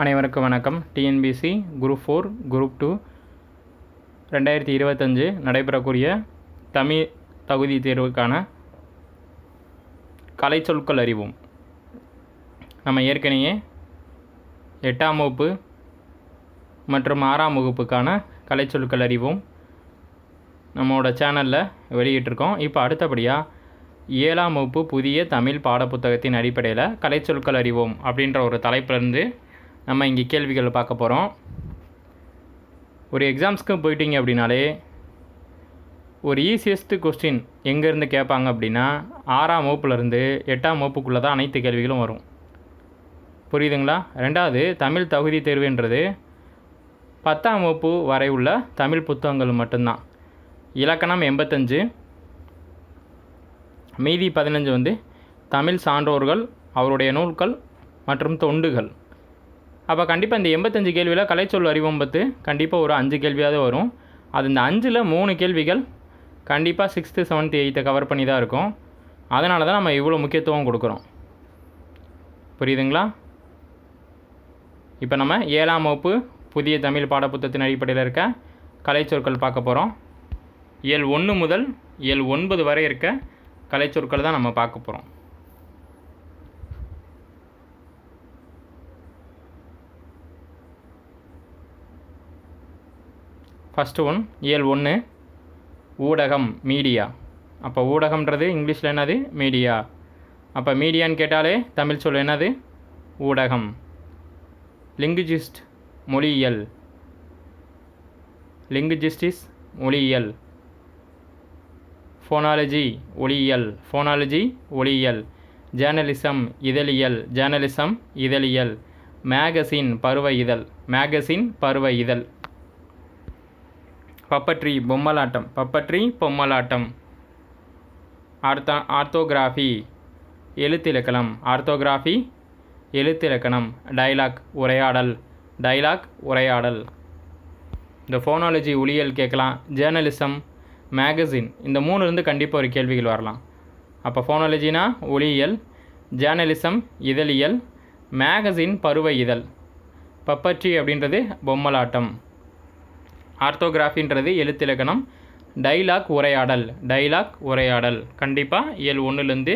அனைவருக்கும் வணக்கம். TNPSC group four group two ரெண்டாயிரத்தி இருபத்தஞ்சு நடைபெறக்கூடிய தமிழ் தகுதி தேர்வுக்கான கலை சொற்கள் அறிவோம். நம்ம ஏற்கனவே எட்டாம் வகுப்பு மற்றும் ஆறாம் வகுப்புக்கான கலை சொற்கள் அறிவோம். நம்மளோட சேனலில் வெளியிட்டிருக்கோம். இப்போ அடுத்தபடியாக ஏழாம் வகுப்பு புதிய தமிழ் பாடப்புத்தகத்தின் அடிப்படையில் கலை சொற்கள் அறிவோம் அப்படின்ற ஒரு தலைப்பிலிருந்து நம்ம இங்கே கேள்விகள் பார்க்க போகிறோம். ஒரு எக்ஸாம்ஸ்க்கு போயிட்டீங்க அப்படின்னாலே ஒரு ஈஸியஸ்ட் கொஸ்டின் எங்கேருந்து கேட்பாங்க அப்படின்னா ஆறாம் வகுப்புலேருந்து எட்டாம் வகுப்புக்குள்ளே தான் அனைத்து கேள்விகளும் வரும். புரியுதுங்களா? ரெண்டாவது தமிழ் தகுதி தேர்வுன்றது பத்தாம் வகுப்பு வரை உள்ள தமிழ் புத்தகங்கள் மட்டும்தான். இலக்கணம் எண்பத்தஞ்சு மீதி பதினஞ்சு வந்து தமிழ் சான்றோர்கள் அவருடைய நூல்கள் மற்றும் தொண்டுகள். அப்போ கண்டிப்பாக இந்த எண்பத்தஞ்சு கேள்வியில் கலைச்சொல் அறிவோம் பத்து கண்டிப்பாக ஒரு அஞ்சு கேள்வியாவது வரும். அது இந்த அஞ்சில் மூணு கேள்விகள் கண்டிப்பாக சிக்ஸ்த்து செவன்த்து எயித்தை கவர் பண்ணி தான் இருக்கும். அதனால தான் நம்ம இவ்வளோ முக்கியத்துவம் கொடுக்குறோம். புரியுதுங்களா? இப்போ நம்ம ஏழாம் வகுப்பு புதிய தமிழ் பாடப்புத்தகத்தின் அடிப்படையில் இருக்க கலைச்சொற்கள் பார்க்க போகிறோம் இயல் ஒன்று முதல் இயல் ஒன்பது வரை இருக்க கலைச்சொற்கள் தான் நம்ம பார்க்க போகிறோம் ஃபஸ்ட்டு ஒன் இயல் ஒன்று ஊடகம் மீடியா அப்போ ஊடகம்ன்றது இங்கிலீஷில் என்னது? மீடியா அப்போ மீடியான்னு கேட்டாலே தமிழ் சொல் என்னது? ஊடகம். லிங்குஜிஸ்ட் மொழியியல். லிங்குஜிஸ்டிஸ் மொழியியல். ஃபோனாலஜி ஒளியியல். ஃபோனாலஜி ஒளியியல். ஜேர்னலிசம் இதழியல். ஜேர்னலிசம் இதழியல். மேகசின் பருவ இதழ். மேகசின் பருவ இதழ். பப்பட்ரி பொம்மலாட்டம். பப்பட்ரி பொம்மலாட்டம். ஆர்த்தா ஆர்த்தோகிராஃபி. எழுத்திலக்கணம். ஆர்த்தோகிராஃபி எழுத்திலக்கணம். டைலாக் உரையாடல். டைலாக் உரையாடல். இந்த ஃபோனாலஜி ஒளியல் கேட்கலாம். Journalism magazine. இந்த மூணு இருந்து கண்டிப்பாக ஒரு கேள்விகள் வரலாம். அப்போ ஃபோனாலஜினா ஒளியியல் ஜேர்னலிசம் இதழியல் மேகசின் பருவ இதழ். பப்பட்ரி அப்படின்றது பொம்மலாட்டம். ஆர்த்தோகிராஃபின்றது எழுத்திலக்கணம். டைலாக் உரையாடல் டைலாக் உரையாடல். கண்டிப்பாக இயல் ஒன்றுலேருந்து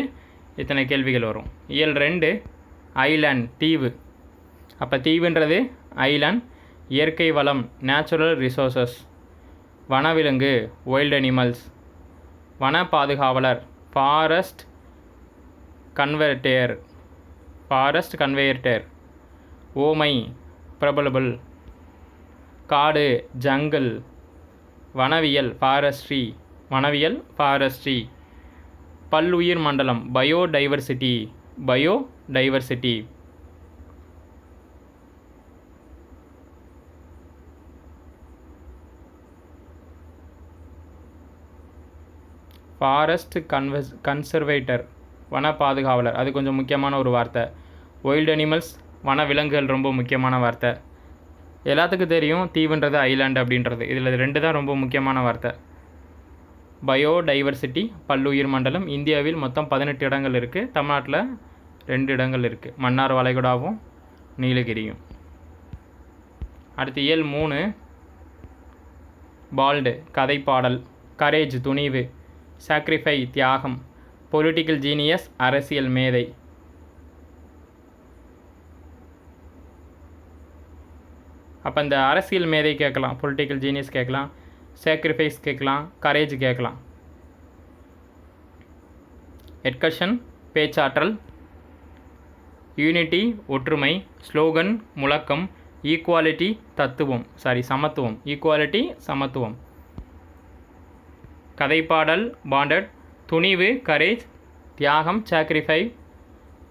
இத்தனை கேள்விகள் வரும்? இயல் ரெண்டு ஐலாண்ட் தீவு. அப்போ தீவுன்றது ஐலாண்ட் இயற்கை வளம் நேச்சுரல் ரிசோர்சஸ் வனவிலங்கு வைல்ட் அனிமல்ஸ் வன பாதுகாவலர் ஃபாரஸ்ட் கன்வெர்டேர் ஃபாரஸ்ட் கன்வேர்டேர் ஓமை பிரபலபிள் காடு ஜங்கிள் வனவியல் ஃபாரஸ்ட்ரி வனவியல் ஃபாரஸ்ட்ரி பல்லுயிர் மண்டலம் பயோடைவர்சிட்டி பயோடைவர்சிட்டி ஃபாரஸ்ட் கன்வஸ் கன்சர்வேட்டர் வன பாதுகாவலர். அது கொஞ்சம் முக்கியமான ஒரு வார்த்தை. ஒயில்டு அனிமல்ஸ் வன விலங்குகள் ரொம்ப முக்கியமான வார்த்தை. எல்லாத்துக்கும் தெரியும் தீவுன்றது ஐலாண்டு அப்படின்றது. இதில் ரெண்டு தான் ரொம்ப முக்கியமான வார்த்தை. பயோடைவர்சிட்டி பல்லுயிர் மண்டலம் இந்தியாவில் மொத்தம் பதினெட்டு இடங்கள் இருக்குது தமிழ்நாட்டில் ரெண்டு இடங்கள் இருக்குது மன்னார் வளைகுடாவும் நீலகிரியும். அடுத்து இயல் மூணு பால்டு கதைப்பாடல் கரேஜ் துணிவு சாக்ரிஃபை தியாகம் பொலிட்டிக்கல் ஜீனியஸ் அரசியல் மேதை. அப்போ இந்த அரசியல் மேதை கேட்கலாம் பொலிட்டிக்கல் ஜீனியஸ் கேட்கலாம் சேக்ரிஃபைஸ் கேட்கலாம் கரேஜ் கேட்கலாம். எட்கஷன் பேச்சாற்றல் யூனிட்டி ஒற்றுமை ஸ்லோகன் முழக்கம் ஈக்குவாலிட்டி தத்துவம் சாரி சமத்துவம் ஈக்குவாலிட்டி சமத்துவம். கதைப்பாடல் பாண்டட் துணிவு கரேஜ் தியாகம் சாக்ரிஃபை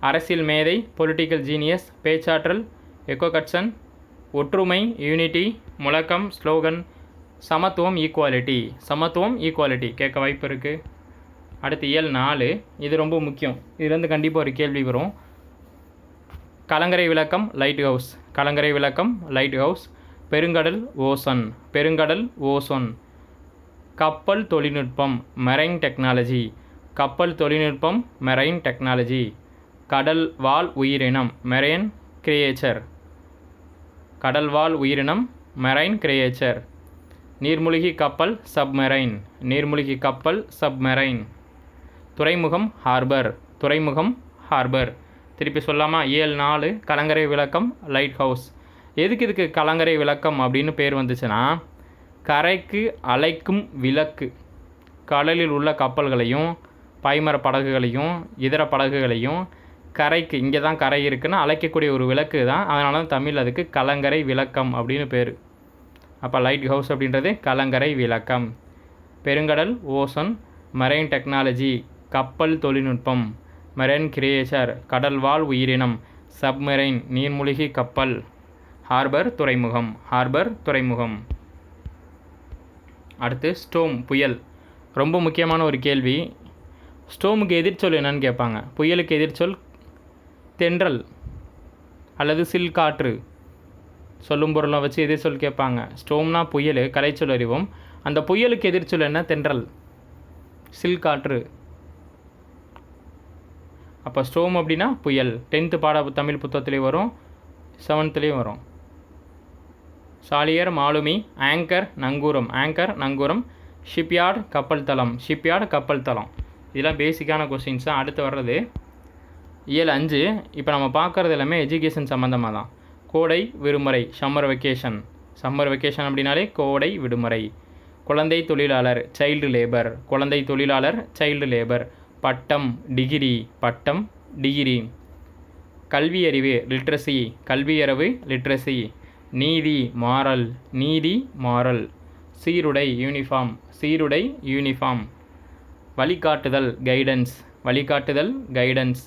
அரசியல் மேதை பொலிட்டிக்கல் ஜீனியஸ் பேச்சாற்றல் எக்கோகட்சன் ஒற்றுமை யூனிட்டி முழக்கம் ஸ்லோகன் சமத்துவம் ஈக்குவாலிட்டி சமத்துவம் ஈக்குவாலிட்டி கேட்க வாய்ப்பு இருக்குது அடுத்து இயல் நாலு. இது ரொம்ப முக்கியம். இதுலேருந்து கண்டிப்பாக ஒரு கேள்வி வரும். கலங்கரை விளக்கம் லைட் ஹவுஸ் கலங்கரை விளக்கம் லைட் ஹவுஸ் பெருங்கடல் ஓசன். பெருங்கடல் ஓசோன். கப்பல் தொழில்நுட்பம் மெரைன் டெக்னாலஜி கப்பல் தொழில்நுட்பம் மெரைன் டெக்னாலஜி கடல் வாழ் உயிரினம் மெரைன் கிரியேச்சர் கடல்வாழ் உயிரினம் மெரைன் கிரியேச்சர். நீர்மூழ்கி கப்பல் சப்மெரைன். நீர்மூழ்கி கப்பல் சப்மெரைன். துறைமுகம் ஹார்பர். துறைமுகம் ஹார்பர். திருப்பி சொல்லாமா? ஏழு நாலு கலங்கரை விளக்கம் லைட் ஹவுஸ். எதுக்கு இதுக்கு கலங்கரை விளக்கம் அப்படின்னு பேர் வந்துச்சுன்னா கரைக்கு அலைக்கும் விளக்கு. கடலில் உள்ள கப்பல்களையும் பாய்மர படகுகளையும் இதர படகுகளையும் கரைக்கு இங்கே தான் கரை இருக்குன்னு அழைக்கக்கூடிய ஒரு விளக்கு தான். அதனால தான் தமிழ் அதுக்கு கலங்கரை விளக்கம் அப்படின்னு பேர். அப்போ லைட் ஹவுஸ் அப்படின்றது கலங்கரை விளக்கம். பெருங்கடல் ஓசன் மரைன் டெக்னாலஜி கப்பல் தொழில்நுட்பம் மெரைன் கிரியேச்சர் கடல்வாழ் உயிரினம் சப்மெரைன் நீர்மூழ்கி கப்பல். ஹார்பர் துறைமுகம் ஹார்பர் துறைமுகம். அடுத்து ஸ்டோம் புயல். ரொம்ப முக்கியமான ஒரு கேள்வி. ஸ்டோமுக்கு எதிர்ச்சொல் என்னன்னு கேட்பாங்க. புயலுக்கு எதிர்ச்சொல் தென்றல் அல்லது சில் காற்று சொல்லும் பொருளை வச்சு எதிர்ச்சொல் கேட்பாங்க. ஸ்டோம்னா புயல் கலைச்சொல் அறிவோம். அந்த புயலுக்கு எதிர்ச்சொல் என்ன? தென்றல். சில் காற்று அப்போ ஸ்டோம் அப்படின்னா புயல். டென்த்து பாட தமிழ் புத்தகத்துலேயும் வரும். செவன்த்துலேயும் வரும். சாலியர் மாலுமி ஆங்கர் நங்கூரம். ஆங்கர் நங்கூரம். ஷிப்யார்டு கப்பல் தளம். ஷிப்யார்டு கப்பல் தளம். இதெல்லாம் பேசிக்கான கொஸ்டின்ஸ் தான் அடுத்து வர்றது. இயல் அஞ்சு இப்போ நம்ம பார்க்குறது எல்லாமே எஜுகேஷன் சம்மந்தமாக தான் கோடை விடுமுறை சம்மர் வெக்கேஷன் சம்மர் வெக்கேஷன் அப்படின்னாலே கோடை விடுமுறை. குழந்தை தொழிலாளர் சைல்டு லேபர் குழந்தை தொழிலாளர் சைல்டு லேபர் பட்டம் டிகிரி பட்டம் டிகிரி கல்வி அறிவு லிட்ரஸி கல்வியறிவு லிட்ரஸி நீதி மாறல். நீதி மாறல். சீருடை யூனிஃபார்ம் சீருடை யூனிஃபார்ம் வழிகாட்டுதல் கைடன்ஸ் வழிகாட்டுதல் கைடன்ஸ்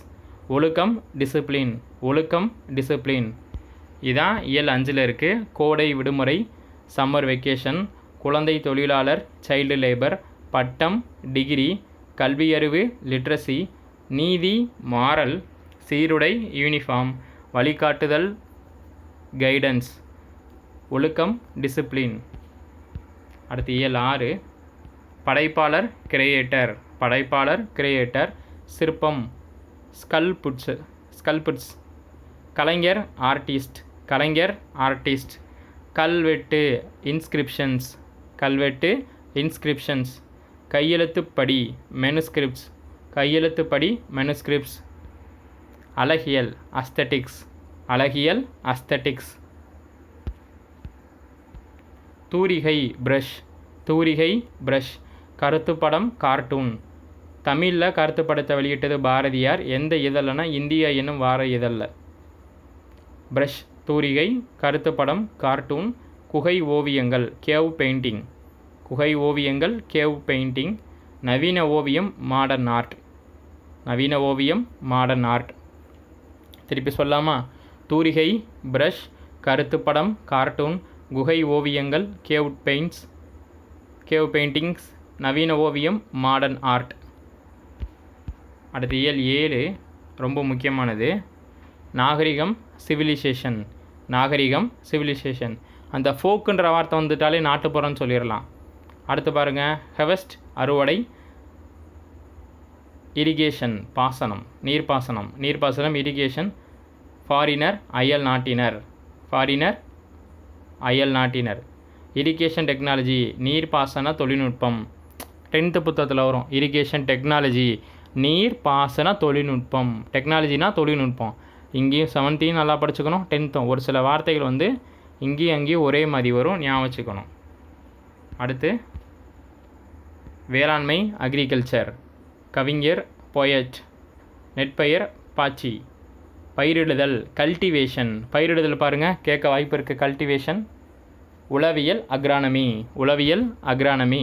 ஒழுக்கம் டிசிப்ளின் ஒழுக்கம் டிசிப்ளின் இதான் இயல் அஞ்சில் இருக்குது கோடை விடுமுறை சம்மர் வெக்கேஷன் குழந்தை தொழிலாளர் சைல்டு லேபர் பட்டம் டிகிரி கல்வியறிவு லிட்ரஸி நீதி மாறல் சீருடை யூனிஃபார்ம் வழிகாட்டுதல் கைடன்ஸ் ஒழுக்கம் டிசிப்ளின் அடுத்து இயல் ஆறு. படைப்பாளர் கிரியேட்டர் படைப்பாளர் கிரியேட்டர் சிற்பம். ஸ்கல்புட்ஸ் ஸ்கல்புட்ஸ் கலைஞர் ஆர்டிஸ்ட் கலைஞர் ஆர்டிஸ்ட் கல்வெட்டு இன்ஸ்கிரிப்ஷன்ஸ் கல்வெட்டு இன்ஸ்கிரிப்ஷன்ஸ் கையெழுத்துப்படி மெனுஸ்கிரிப்ட்ஸ் கையெழுத்துப்படி மெனுஸ்கிரிப்ட்ஸ் அழகியல் அஸ்தட்டிக்ஸ் அழகியல் அஸ்தட்டிக்ஸ் தூரிகை ப்ரஷ் தூரிகை ப்ரஷ் கருத்துப்படம் கார்ட்டூன் தமிழில் கருத்துப்படத்தை வெளியிட்டது பாரதியார். எந்த இதழ்னா இந்தியா என்னும் வார இதழில். ப்ரஷ் தூரிகை கருத்துப்படம் கார்ட்டூன் குகை ஓவியங்கள் கேவ் பெயிண்டிங் குகை ஓவியங்கள் கேவ் பெயிண்டிங் நவீன ஓவியம் மாடர்ன் ஆர்ட் நவீன ஓவியம் மாடர்ன் ஆர்ட் திருப்பி சொல்லாமா? தூரிகை பிரஷ் கருத்துப்படம் கார்ட்டூன் குகை ஓவியங்கள் கேவ் பெயிண்ட்ஸ் கேவ் பெயிண்டிங்ஸ் நவீன ஓவியம் மாடர்ன் ஆர்ட் அடுத்து இயல் ஏழு ரொம்ப முக்கியமானது. நாகரிகம் சிவிலைசேஷன் நாகரிகம் சிவிலைசேஷன் அந்த ஃபோக்குன்ற வார்த்தை வந்துட்டாலே நாட்டுப்புறம்னு சொல்லிடலாம். அடுத்து பாருங்கள் ஹெவஸ்ட் அறுவடை இரிகேஷன் பாசனம் நீர்ப்பாசனம். நீர்ப்பாசனம் இரிகேஷன் ஃபாரினர் அயல் நாட்டினர். ஃபாரினர் அயல் நாட்டினர். இரிகேஷன் டெக்னாலஜி நீர்ப்பாசன தொழில்நுட்பம். டென்த்து புத்தகத்தில் வரும் இரிகேஷன் டெக்னாலஜி நீர்ப்பாசன தொழில்நுட்பம். டெக்னாலஜினா தொழில்நுட்பம். இங்கேயும் செவன்த்தையும் நல்லா படிச்சுக்கணும். டென்த்தும் ஒரு சில வார்த்தைகள் வந்து இங்கேயும் அங்கேயும் ஒரே மாதிரி வரும். ஞாபகம் வச்சுக்கணும். அடுத்து வேளாண்மை அக்ரிகல்ச்சர் கவிஞர் பொயட் நெற்பெயர் பாச்சி பயிரிடுதல் கல்டிவேஷன் பயிரிடுதல் பாருங்கள் கேட்க வாய்ப்பு இருக்குது கல்டிவேஷன் உளவியல் அக்ரானமி உளவியல் அக்ரானமி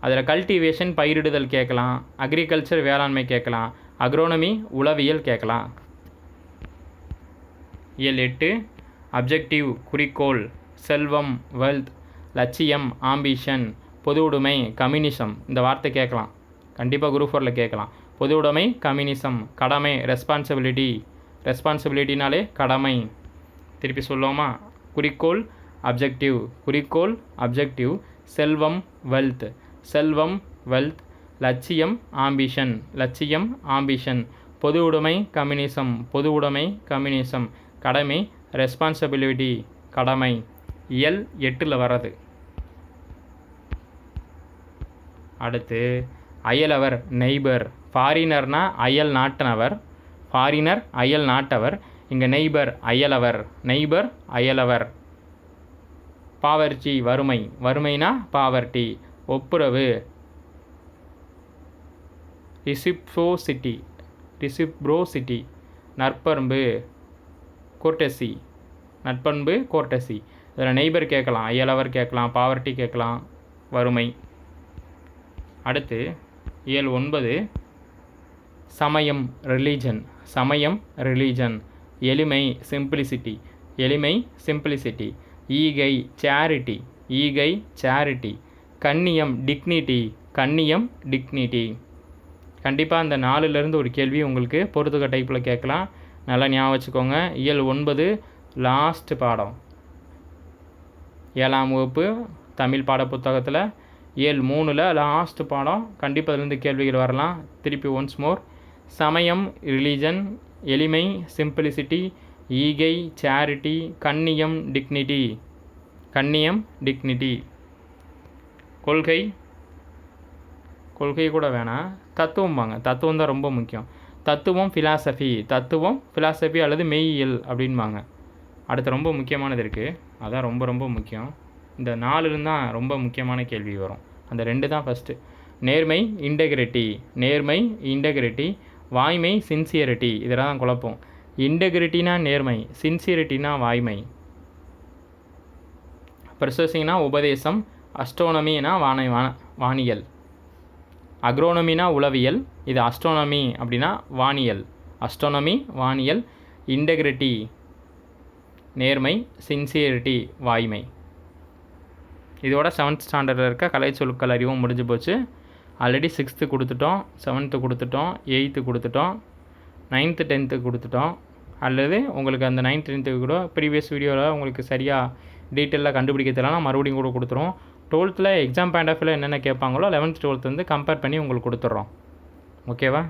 அதில் கல்டிவேஷன் பயிரிடுதல் கேட்கலாம் அக்ரிகல்ச்சர் வேளாண்மை கேட்கலாம் அக்ரோனமி உளவியல் கேட்கலாம். இயல் எட்டு அப்ஜெக்டிவ் குறிக்கோள் செல்வம் வெல்த் லட்சியம் ஆம்பிஷன் பொது உடைமை கம்யூனிசம் இந்த வார்த்தை கேட்கலாம். கண்டிப்பாக குரூப் ஃபோரில் கேட்கலாம். பொது உடைமை கம்யூனிசம் கடமை ரெஸ்பான்சிபிலிட்டி ரெஸ்பான்சிபிலிட்டினாலே கடமை. திருப்பி சொல்லுவோமா? குறிக்கோள் அப்ஜெக்டிவ் குறிக்கோள் அப்ஜெக்டிவ் செல்வம் வெல்த் செல்வம் வெல்த் லட்சியம் ஆம்பிஷன் லட்சியம் ஆம்பிஷன் பொது உடைமை கம்யூனிசம் பொது உடைமை கம்யூனிசம் கடமை ரெஸ்பான்சிபிலிட்டி கடமை. இயல் எட்டில் வர்றது. அடுத்து அயலவர் நெய்பர் ஃபாரினர்னா அயல் நாட்டினவர். ஃபாரினர் அயல் நாட்டவர். இங்கே நெய்பர் அயலவர். நெய்பர் அயலவர். பாவர்ச்சி வறுமை. வறுமைனா பாவர்ட்டி. ஒப்புரவு. ரிசிப்ரோசிட்டி ரிசிப்ரோசிட்டி நற்பண்பு கோர்டசி நட்பண்பு கோர்டசி இதில் நெய்பர் கேட்கலாம் அயலவர் கேட்கலாம் பாவர்ட்டி கேட்கலாம் வறுமை. அடுத்து இயல் ஒன்பது சமயம் ரிலீஜன். சமயம் ரிலீஜன். எளிமை சிம்பிளிசிட்டி. எளிமை சிம்பிளிசிட்டி. ஈகை சேரிட்டி. ஈகை சேரிட்டி. கண்ணியம் டிக்னிட்டி கண்ணியம் டிக்னிட்டி கண்டிப்பாக அந்த நாலுலேருந்து ஒரு கேள்வி உங்களுக்கு பொறுத்துக்க டைப்பில் கேட்கலாம். நல்லா ஞாபகம் வச்சுக்கோங்க. இயல் ஒன்பது லாஸ்ட் பாடம். ஏழாம் வகுப்பு தமிழ் பாட புத்தகத்தில். ஏழு மூணில் லாஸ்ட் பாடம். கண்டிப்பாக அதுலேருந்து கேள்விகள் வரலாம். திருப்பி ஒன்ஸ் மோர் சமயம் ரிலீஜன் எளிமை சிம்பிளிசிட்டி ஈகை சேரிட்டி கண்ணியம் டிக்னிட்டி கண்ணியம் டிக்னிட்டி கொள்கை. கொள்கை கூட வேணாம் தத்துவம்பாங்க தத்துவம் தான் ரொம்ப முக்கியம். தத்துவம் ஃபிலாசபி தத்துவம் ஃபிலாசபி அல்லது மெய்யியல் அப்படின்பாங்க. அடுத்து ரொம்ப முக்கியமானது இருக்குது அதான் ரொம்ப ரொம்ப முக்கியம். இந்த நாலுலேருந்து தான் ரொம்ப முக்கியமான கேள்வி வரும். அந்த ரெண்டு தான் ஃபஸ்ட்டு நேர்மை இன்டெகிரிட்டி நேர்மை இன்டெகிரிட்டி வாய்மை சின்சியரிட்டி இதெல்லாம் தான் குழப்பம். இன்டெகிரிட்டினா நேர்மை சின்சியரிட்டினா வாய்மை. ப்ரொசஸிங்னா உபதேசம் அஸ்ட்ரோனமினா வான வான வானியல். அக்ரோனமினா உளவியல் இது அஸ்ட்ரோனமி அப்படின்னா வானியல். அஸ்ட்ரோனமி வானியல் இன்டெகிரிட்டி நேர்மை சின்சியரிட்டி வாய்மை. இதோட செவன்த் ஸ்டாண்டர்டில் இருக்க கலை சொற்கள் அறிவும் முடிஞ்சு போச்சு. ஆல்ரெடி சிக்ஸ்த்து கொடுத்துட்டோம் செவன்த்து கொடுத்துட்டோம் எயித்து கொடுத்துட்டோம் நைன்த்து டென்த்து கொடுத்துட்டோம். அல்லது உங்களுக்கு அந்த நைன்த் டென்த்துக்கு கூட ப்ரீவியஸ் வீடியோவில் உங்களுக்கு சரியாக டீட்டெயிலாக கண்டுபிடிக்க தெரியலனா மறுபடியும் கூட கொடுத்துருவோம். டுவெல்த்தில் எக்ஸாம் பாயிண்ட் ஆஃப் வியூவில் என்னென்ன கேட்பாங்களோ லெவன்த் டுவெல்த் வந்து கம்பேர் பண்ணி உங்களுக்கு கொடுத்துட்றோம் ஓகேவா